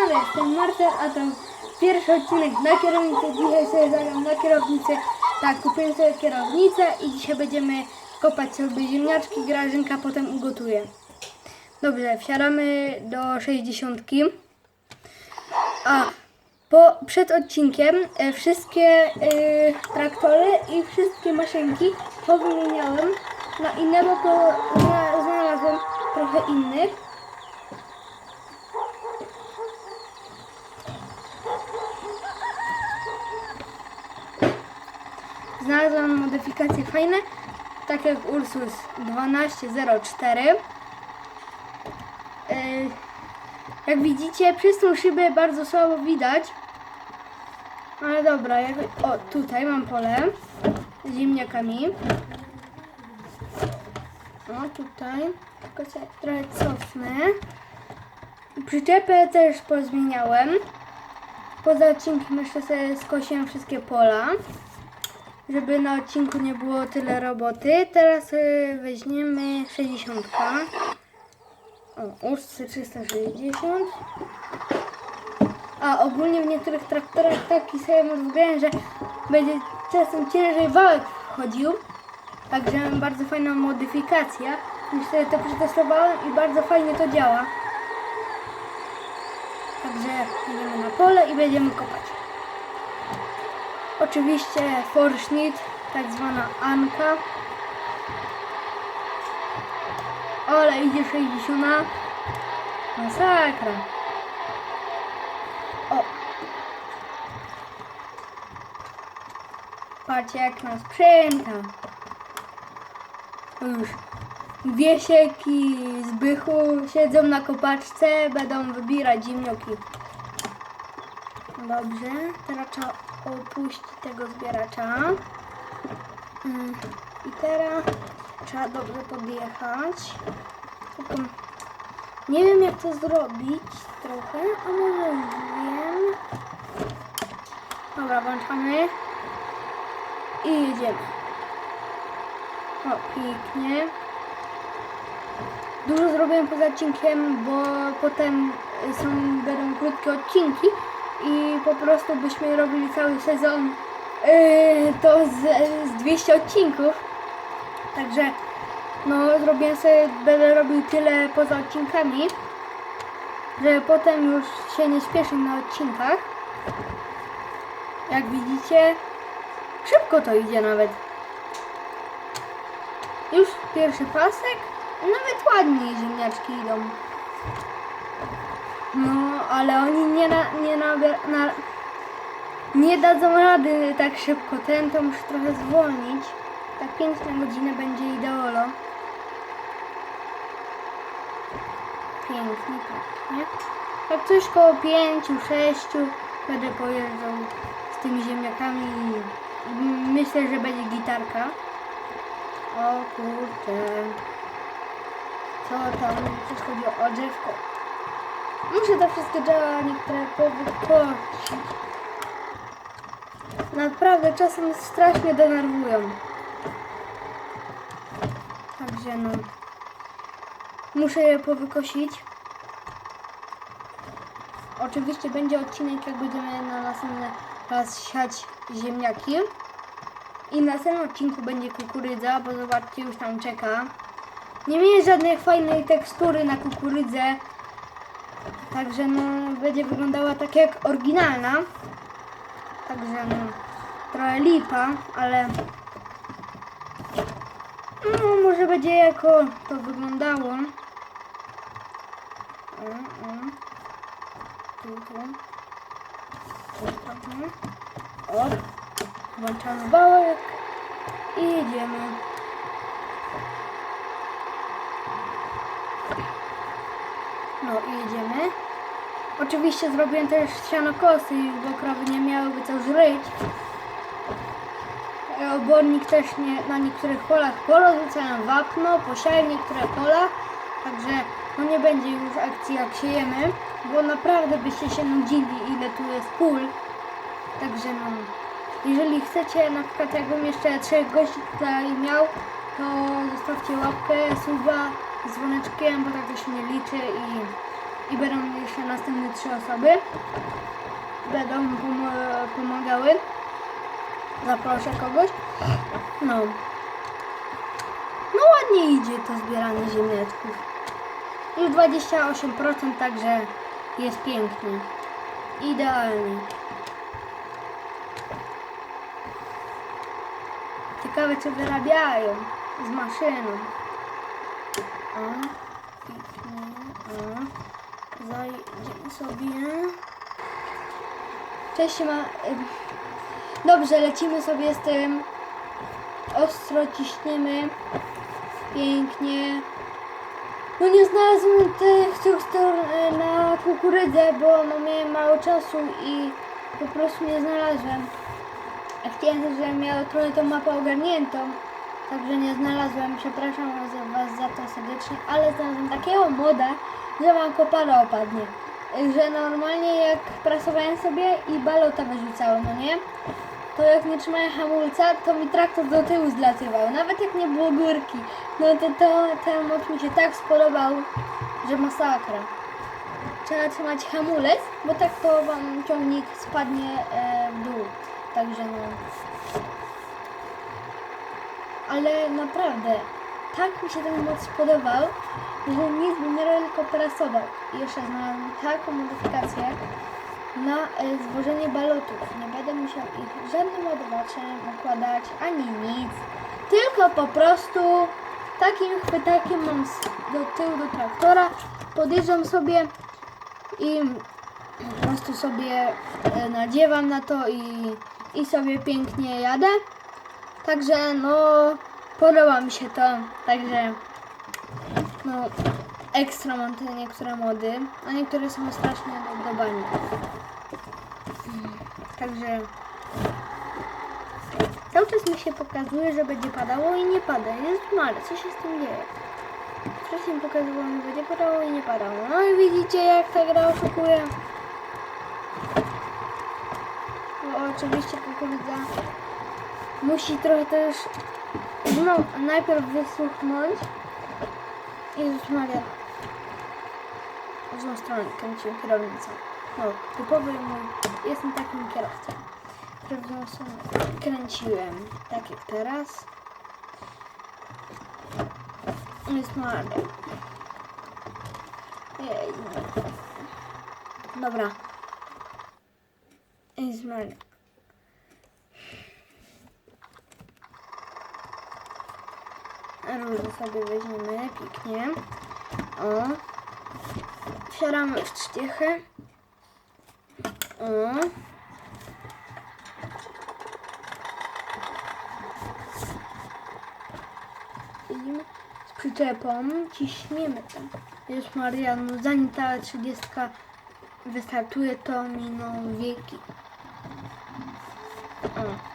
kanale, jestem Marcel, a to pierwszy odcinek na kierownicę. Dzisiaj sobie zagram na kierownicę. Tak, kupiłem sobie kierownicę i dzisiaj będziemy kopać sobie ziemniaczki, grażynka potem ugotuje. Dobrze, wsiadamy do 60. A po, przed odcinkiem e, wszystkie e, traktory i wszystkie maszynki powymieniałem na inne, bo to zna- znalazłem trochę innych. Znalazłam modyfikacje fajne, tak jak Ursus 1204. Yy, Jak widzicie, przez tą szybę bardzo słabo widać. Ale dobra, jak... o tutaj mam pole z ziemniakami. O tutaj, tylko się trochę cofnę. Przyczepę też pozmieniałem. Poza odcinkiem jeszcze sobie skosiłem wszystkie pola żeby na odcinku nie było tyle roboty. Teraz y, weźmiemy 60. O, uszce 360. A ogólnie w niektórych traktorach taki sobie rozgrałem, że będzie czasem ciężej wałek wchodził. Także mam bardzo fajną modyfikację. Już sobie to przetestowałem i bardzo fajnie to działa. Także idziemy na pole i będziemy kopać. Oczywiście Forschnitt, tak zwana Anka. Ale idzie 60. Masakra. O. Patrzcie jak nas przęta. Już Wiesiek i Zbychu siedzą na kopaczce, będą wybierać ziemnioki. Dobrze, teraz trzeba opuścić tego zbieracza. Mm, I teraz trzeba dobrze podjechać. Nie wiem jak to zrobić trochę, a może wiem. Dobra, włączamy. I jedziemy. O, pięknie. Dużo zrobiłem poza odcinkiem, bo potem są będą krótkie odcinki i po prostu byśmy robili cały sezon yy, to z, z 200 odcinków. Także no zrobiłem sobie, będę robił tyle poza odcinkami, że potem już się nie śpieszę na odcinkach. Jak widzicie, szybko to idzie nawet. Już pierwszy pasek, nawet ładniej ziemniaczki idą. No, ale oni nie na, nie na, na nie dadzą rady tak szybko. Ten to muszę trochę zwolnić. Tak 5 na godzinę będzie ideolo. Pięknie, tak, nie? Tak coś koło 5, 6 będę pojeżdżał z tymi ziemniakami i myślę, że będzie gitarka. O kurczę. Co tam? Coś chodzi o drzewko. Muszę te wszystkie drzewa niektóre powykosić. Naprawdę czasem strasznie denerwują. Także no. Muszę je powykosić. Oczywiście będzie odcinek, jak będziemy na następny raz siać ziemniaki. I na następnym odcinku będzie kukurydza, bo zobaczcie, już tam czeka. Nie mieli żadnej fajnej tekstury na kukurydzę. Także no będzie wyglądała tak jak oryginalna. Także no trochę lipa, ale no może będzie jako to wyglądało. Tu, tu. O, włączamy wałek i jedziemy. No i jedziemy. Oczywiście zrobiłem też sianokosy, bo krowy nie miałyby co żryć. E, Obornik też nie, na niektórych polach porozrzucałem wapno, posiałem niektóre pola, także no nie będzie już akcji jak siejemy, bo naprawdę byście się nudzili ile tu jest pól. Także no, jeżeli chcecie, na przykład jakbym jeszcze trzech gości tutaj miał, to zostawcie łapkę, suba z dzwoneczkiem, bo tak to się nie liczy i i będą jeszcze następne trzy osoby. Będą pom- pomagały. Zaproszę kogoś. No. No ładnie idzie to zbieranie ziemniaczków. Już 28%, także jest pięknie. Idealnie. Ciekawe co wyrabiają z maszyną. O, pięknie. O, zajdziemy sobie. Cześć ma. Dobrze, lecimy sobie z tym. Ostro ciśniemy. Pięknie. No nie znalazłem tych tekstur e, na kukurydzę, bo no miałem mało czasu i po prostu nie znalazłem. A Chciałem żebym miał trochę tą mapę ogarniętą, także nie znalazłem. Przepraszam was za to serdecznie, ale znalazłem takiego moda, że wam kopara opadnie. Że normalnie jak prasowałem sobie i balota wyrzucało, no nie? To jak nie trzymałem hamulca, to mi traktor do tyłu zlatywał. Nawet jak nie było górki. No to, to ten mod mi się tak spodobał, że masakra. Trzeba trzymać hamulec, bo tak to wam ciągnik spadnie e, w dół. Także no. Ale naprawdę, tak mi się ten mod spodobał, że nic nie robił, tylko prasował. I jeszcze znalazłem taką modyfikację na e, zwożenie balotów. Nie będę musiał ich żadnym ładowaczem układać, ani nic. Tylko po prostu takim chwytakiem mam do tyłu do traktora, podjeżdżam sobie i po prostu sobie e, nadziewam na to i, i sobie pięknie jadę. Także no podoba mi się to, także no ekstra mam te niektóre mody, a niektóre są strasznie do, do bani. Także cały czas mi się pokazuje, że będzie padało i nie pada. Jest male, co się z tym dzieje? Wcześniej pokazywało, że będzie padało i nie padało. No i widzicie jak ta gra oszukuje. Bo oczywiście kukurydza musi trochę też no, najpierw wysuchnąć. Jezus Maria. W złą stronę kręciłem kierownicą. No, typowy mój, jestem takim kierowcą. złą stronę kręciłem, tak jak teraz. Jest Maria. Jej. Dobra. Jest Maria. Różne sobie weźmiemy, pięknie. O. Wsiadamy w cztiechę. O. I z przyczepą ciśniemy tam. Jezus Maria, no zanim ta trzydziestka wystartuje, to miną wieki. O.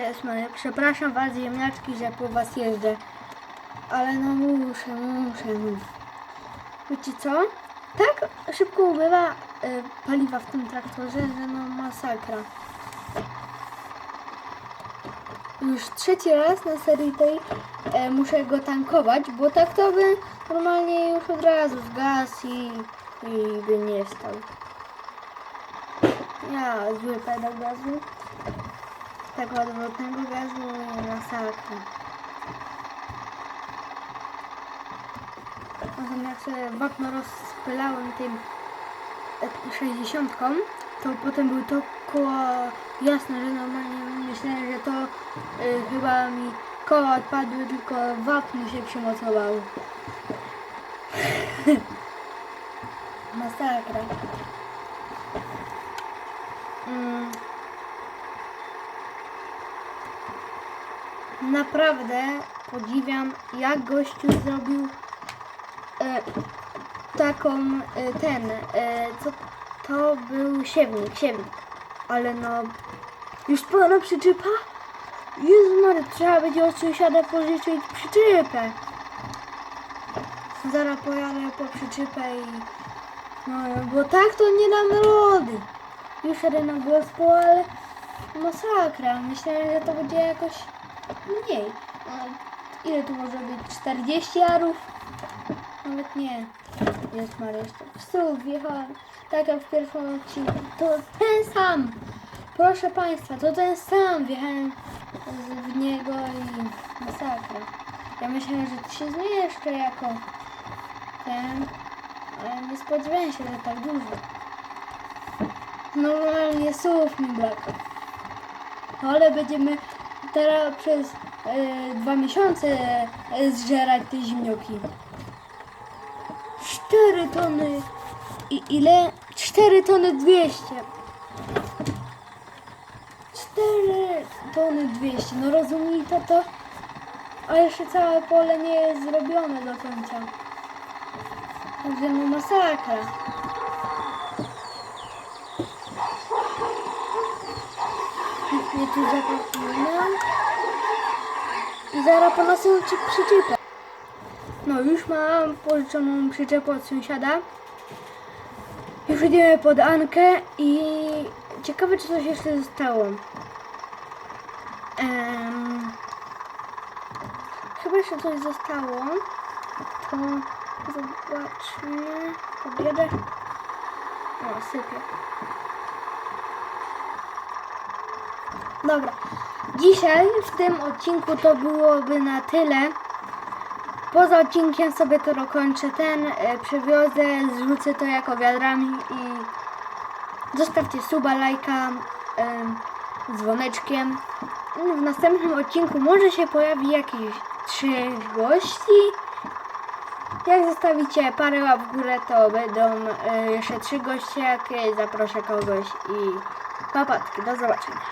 Jest przepraszam was ziemniaczki, że po was jeżdżę. Ale no muszę, muszę. no. Wiecie co? Tak szybko ubywa y, paliwa w tym traktorze, że no masakra. Już trzeci raz na serii tej e, muszę go tankować, bo tak to by normalnie już od razu zgasł i, i by nie stał. Ja, zły pedał gazu. Tak odwrotnego gazu i masakra. Potem jak sobie wapno rozpylałem tym e, 60, to potem był to koło jasne, że normalnie myślałem, że to y, chyba mi koła odpadły, tylko wapno się przymocowało. Masakra. Mm. Naprawdę podziwiam, jak gościu zrobił e, taką, e, ten, e, co to był siewnik, siewnik, ale no, już pełna przyczepa? Jezu Mary, trzeba będzie od sąsiada pożyczyć przyczepę. Zaraz pojadę po przyczepę i, no, bo tak to nie dam rady. Już jadę na gospę, ale masakra, myślałem, że to będzie jakoś mniej. A ile tu może być? 40 arów? nawet nie. Jest Maria jeszcze. W wjechałem. Tak jak w pierwszym odcinku. To ten sam. Proszę Państwa, to ten sam. Wjechałem w niego i masakra. Ja myślałem, że to się zmieszczę jako ten, ale nie spodziewałem się, że tak dużo. Normalnie słów mi brakło. Ale będziemy teraz przez e, dwa miesiące e, zżerać te zimnioki. 4 tony. I ile? 4 tony 200. 4 tony 200. No rozumie to to? A jeszcze całe pole nie jest zrobione do końca. Także no masakra. Nie tu zapakuję. I zaraz po nas przyczepę. No już mam pożyczoną przyczepę od sąsiada. Już idziemy pod Ankę i ciekawe czy coś jeszcze zostało. Em, chyba jeszcze coś zostało. To zobaczmy. Pobiedę. O, sypie. Dobra. Dzisiaj w tym odcinku to byłoby na tyle. Poza odcinkiem sobie to dokończę ten, e, przywiozę, zrzucę to jako wiadrami i zostawcie suba, lajka, em, dzwoneczkiem. W następnym odcinku może się pojawi jakieś trzy gości. Jak zostawicie parę łap w górę, to będą e, jeszcze trzy goście, jak e, zaproszę kogoś i papatki. Do zobaczenia.